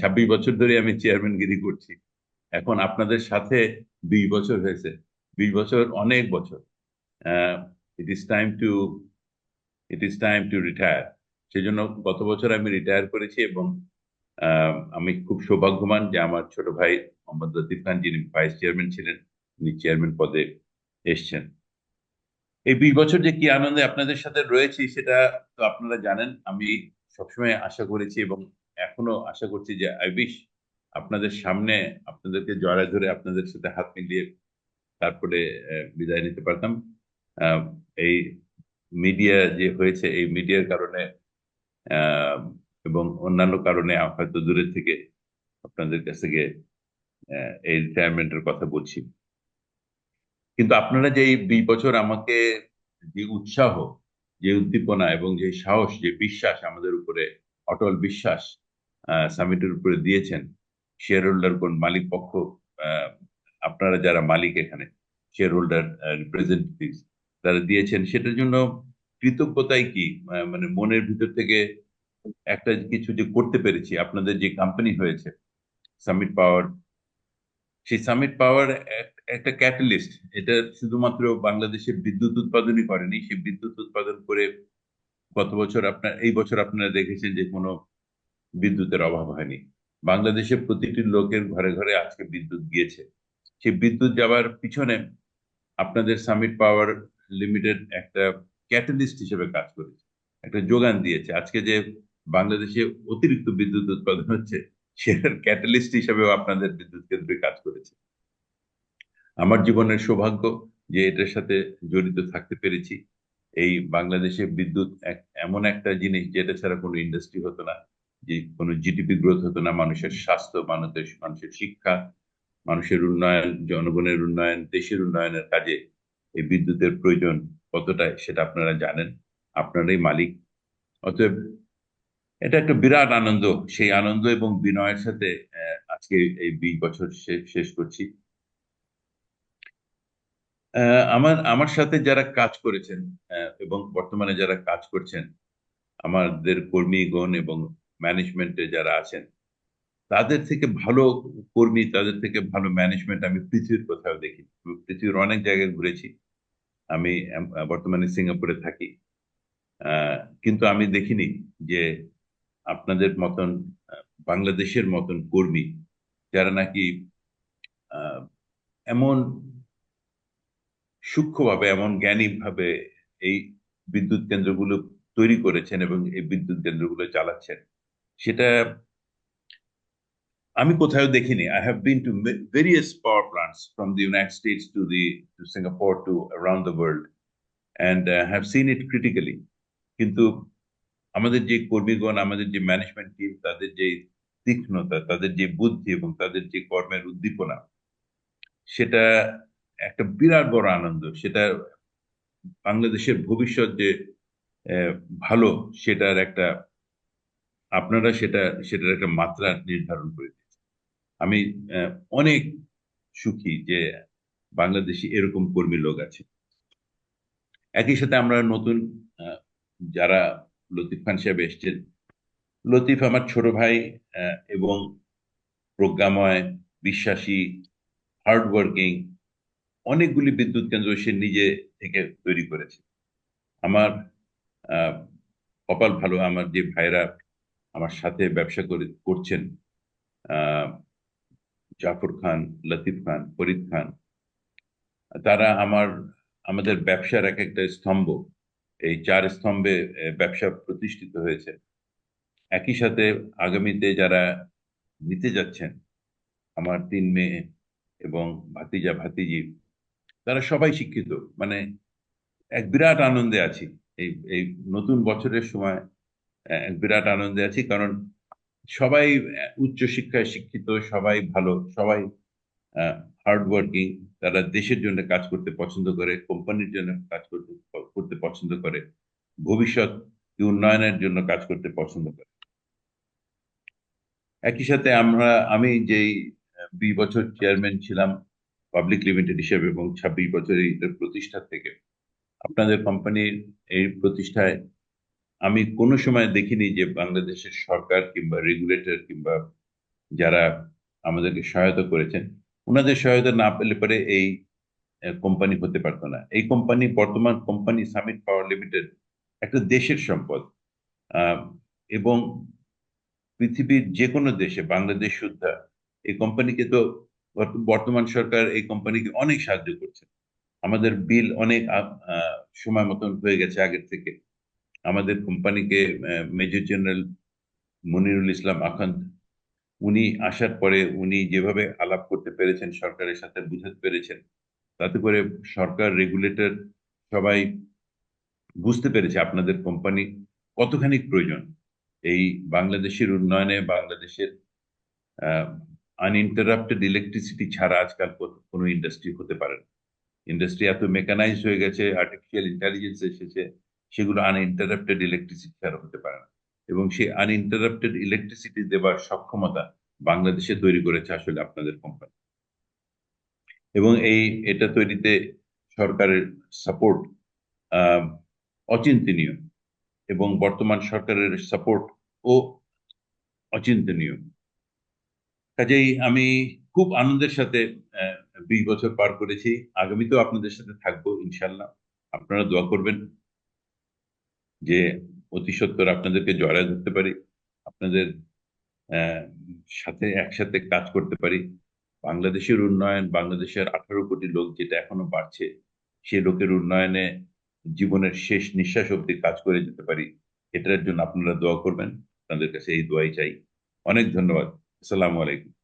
ছাব্বিশ বছর ধরে আমি চেয়ারম্যানগিরি করছি। এখন আপনাদের সাথে দুই বছর হয়েছে। দুই বছর অনেক বছর। It is time to it is time to retire সেজন্য গত বছর আমি রিটায়ার করেছি এবং আমি খুব সৌভাগ্যবান যে আমার ছোট ভাই মোহাম্মদ লতিফ খান, যিনি ভাইস চেয়ারম্যান ছিলেন উনি চেয়ারম্যান পদে এসছেন। এই বিশ বছর যে কি আনন্দে আপনাদের সাথে রয়েছি, সেটা তো আপনারা জানেন। আমি সবসময় আশা করেছি এবং এখনও আশা করছি যে আই বিশ আপনাদের সামনে আপনাদেরকে জড়ায় ধরে আপনাদের সাথে হাত মিলিয়ে তারপরে বিদায় নিতে পারতাম। এই মিডিয়া যে হয়েছে, এই মিডিয়ার কারণে এবং অন্যান্য কারণে হয়তো দূরের থেকে আপনাদের কাছ থেকে এই রিটায়ারমেন্টের কথা বলছি। কিন্তু আপনারা যে বিশ বছর আমাকে যে উৎসাহ, যে উদ্দীপনা এবং যে সাহস, যে বিশ্বাস আমাদের উপরে, অটল বিশ্বাস সামিটের উপরে দিয়েছেন শেয়ার হোল্ডার কোন মালিক পক্ষ আপনারা যারা মালিক এখানে শেয়ার হোল্ডার রিপ্রেজেন্টেটিভ তারা দিয়েছেন। সেটার জন্য কৃতজ্ঞতাই কি? মানে মনের ভিতর থেকে একটা কিছু যে করতে পেরেছি, আপনাদের যে কোম্পানি হয়েছে সামিট পাওয়ার সেই সামিট পাওয়ার একটা ক্যাটালিস্ট এটা শুধুমাত্র বাংলাদেশে বিদ্যুৎ উৎপাদনই করেনি সে বিদ্যুৎ উৎপাদন করে গত বছর আপনার, এই বছর আপনারা দেখেছেন যে কোনো বিদ্যুতের অভাব হয়নি। বাংলাদেশে প্রতিটি লোকের ঘরে ঘরে আজকে বিদ্যুৎ গিয়েছে। সেই বিদ্যুৎ যাওয়ার পিছনে আপনাদের সামিট পাওয়ার লিমিটেড একটা ক্যাটালিস্ট হিসেবে কাজ করেছে, একটা যোগান দিয়েছে। আজকে যে বাংলাদেশে অতিরিক্ত বিদ্যুৎ উৎপাদন হচ্ছে সেটার ক্যাটালিস্ট হিসেবেও আপনাদের বিদ্যুৎ কেন্দ্রে কাজ করেছে। আমার জীবনের সৌভাগ্য যে এটার সাথে জড়িত থাকতে পেরেছি। এই বাংলাদেশে বিদ্যুৎ এমন একটা জিনিস যেটা ছাড়া কোনো ইন্ডাস্ট্রি হতো না। যে কোনো জিডিপি গ্রোথ হতো না, মানুষের স্বাস্থ্য, মানুষের মানুষের শিক্ষা, মানুষের উন্নয়ন, জনগণের উন্নয়ন, দেশের উন্নয়নের কাজে এই বিদ্যুতের প্রয়োজন কতটা সেটা আপনারা জানেন, আপনারাই মালিক। অতএব এটা একটা বিরাট আনন্দ, সেই আনন্দ এবং বিনয়ের সাথে আজকে এই বিশ বছর শেষ করছি। আমার আমার সাথে যারা কাজ করেছেন এবং বর্তমানে যারা কাজ করছেন, আমাদের কর্মীগণ এবং ম্যানেজমেন্টে যারা আছেন, তাদের থেকে ভালো কর্মী, তাদের থেকে ভালো ম্যানেজমেন্ট আমি পৃথিবীর কোথাও দেখি, পৃথিবীর অনেক জায়গায় ঘুরেছি। আমি বর্তমানে সিঙ্গাপুরে থাকি। কিন্তু আমি দেখিনি যে আপনাদের মতন বাংলাদেশের মতন কর্মী যারা নাকি এমন সূক্ষ্মভাবে, এমন জ্ঞানীভাবে এই বিদ্যুৎ কেন্দ্রগুলো তৈরি করেছেন এবং এই বিদ্যুৎ কেন্দ্রগুলো চালাচ্ছেন। সেটা আমি কোথাও দেখিনি। I have been to various power plants from the United States to the to Singapore to around the world and have seen it critically কিন্তু আমাদের যে কর্মীগণ, আমাদের যে ম্যানেজমেন্ট টিম তাদের যে তীক্ষ্ণতা, তাদের যে বুদ্ধি এবং তাদের যে কর্মের উদ্দীপনা, সেটা একটা বিরাট বড় আনন্দ। সেটা বাংলাদেশের ভবিষ্যৎ যে ভালো, সেটার একটা আপনারা সেটা, সেটার একটা মাত্রা নির্ধারণ করে দিয়েছেন। আমি অনেক সুখী যে বাংলাদেশে এরকম কর্মী লোক আছে। একই সাথে আমরা নতুন যারা লতিফ খান সাহেব এসছেন, লতিফ আমার ছোট ভাই এবং প্রজ্ঞাময়, বিশ্বাসী হার্ড ওয়ার্কিং অনেকগুলি বিদ্যুৎ কেন্দ্র সে নিজে থেকে তৈরি করেছে। আমার কপাল ভালো, আমার যে ভাইরা আমার সাথে ব্যবসা করে, করছেন জাফর খান, লতিফ খান, ফরিদ খান। তারা আমার, আমাদের ব্যবসার এক একটা স্তম্ভ, এই চার স্তম্ভে ব্যবসা প্রতিষ্ঠিত হয়েছে। একই সাথে আগামীতে যারা নিতে যাচ্ছেন, আমার তিন মেয়ে এবং ভাতিজা, ভাতিজি, তারা সবাই শিক্ষিত। মানে এক বিরাট আনন্দে আছি। এই এই নতুন বছরের সময় বিরাট আনন্দে আছি। কারণ সবাই উচ্চ শিক্ষায় শিক্ষিত, সবাই ভালো, সবাই হার্ড ওয়ার্কিং তারা দেশের জন্য কাজ করতে পছন্দ করে কোম্পানির জন্য কাজ করতে করতে পছন্দ করে, ভবিষ্যৎ উন্নয়নের জন্য কাজ করতে পছন্দ করে। একই সাথে আমরা, আমি যেই বিশ বছর চেয়ারম্যান ছিলাম পাবলিক লিমিটেড হিসেবে এবং ছাব্বিশ বছর এইটার প্রতিষ্ঠা থেকে, আপনাদের কোম্পানির এই প্রতিষ্ঠায় আমি কোনো সময় দেখিনি যে বাংলাদেশের সরকার কিংবা রেগুলেটর কিংবা যারা আমাদেরকে সহায়তা করেছেন, ওনাদের সহায়তা না পেলে পরে এই কোম্পানি হতে পারতো না। এই কোম্পানি বর্তমান কোম্পানি সামিট পাওয়ার লিমিটেড একটা দেশের সম্পদ। এবং পৃথিবীর যে কোনো দেশে, বাংলাদেশ সুদ্ধা, এই কোম্পানিকে তো বর্তমান সরকার এই কোম্পানিকে অনেক সাহায্য করছে। আমাদের বিল অনেক সময় মতন হয়ে গেছে আগের থেকে। আমাদের কোম্পানিকে মেজর জেনারেল মনিরুল ইসলাম আখান্দ, উনি আসার পরে উনি যেভাবে আলাপ করতে পেরেছেন, সরকারের সাথে বুঝাতে পেরেছেন, তাতে করে সরকার রেগুলেটর সবাই বুঝতে পেরেছে আপনাদের কোম্পানি কতখানি প্রয়োজন। এই বাংলাদেশের উন্নয়নে, বাংলাদেশের আনইন্টারাপ্টেড ইলেকট্রিসিটি ছাড়া আজকাল কোনো ইন্ডাস্ট্রি হতে পারে না। ইন্ডাস্ট্রি এত মেকানাইজ হয়ে গেছে আর্টিফিশিয়াল ইন্টেলিজেন্স এসেছে সেগুলো আনইন্টারাপ্টেড ইলেকট্রিসিটি ছাড়া হতে পারে না। এবং সেই আনইন্টারাপ্টেড ইলেকট্রিসিটি দেওয়ার সক্ষমতা বাংলাদেশে তৈরি করেছে আসলে আপনাদের কোম্পানি এবং এই, এটা তৈরিতে সরকারের সাপোর্ট অচিন্তনীয়। এবং বর্তমান সরকারের সাপোর্ট ও অচিন্তনীয়। কাজেই আমি খুব আনন্দের সাথে বিশ বছর পার করেছি। আগামীতেও আপনাদের সাথে থাকব ইনশাল্লাহ আপনারা দোয়া করবেন। যে অতি সত্বর আপনাদেরকে জড়ায় ধরতে পারি, আপনাদের সাথে একসাথে কাজ করতে পারি। বাংলাদেশের উন্নয়ন, বাংলাদেশের আঠারো কোটি লোক যেটা এখনও বাড়ছে, সে লোকের উন্নয়নে জীবনের শেষ নিঃশ্বাস অব্দি কাজ করে যেতে পারি। এটার জন্য আপনারা দোয়া করবেন। আপনাদের কাছে এই দোয়াই চাই। অনেক ধন্যবাদ। আসসালামু আলাইকুম।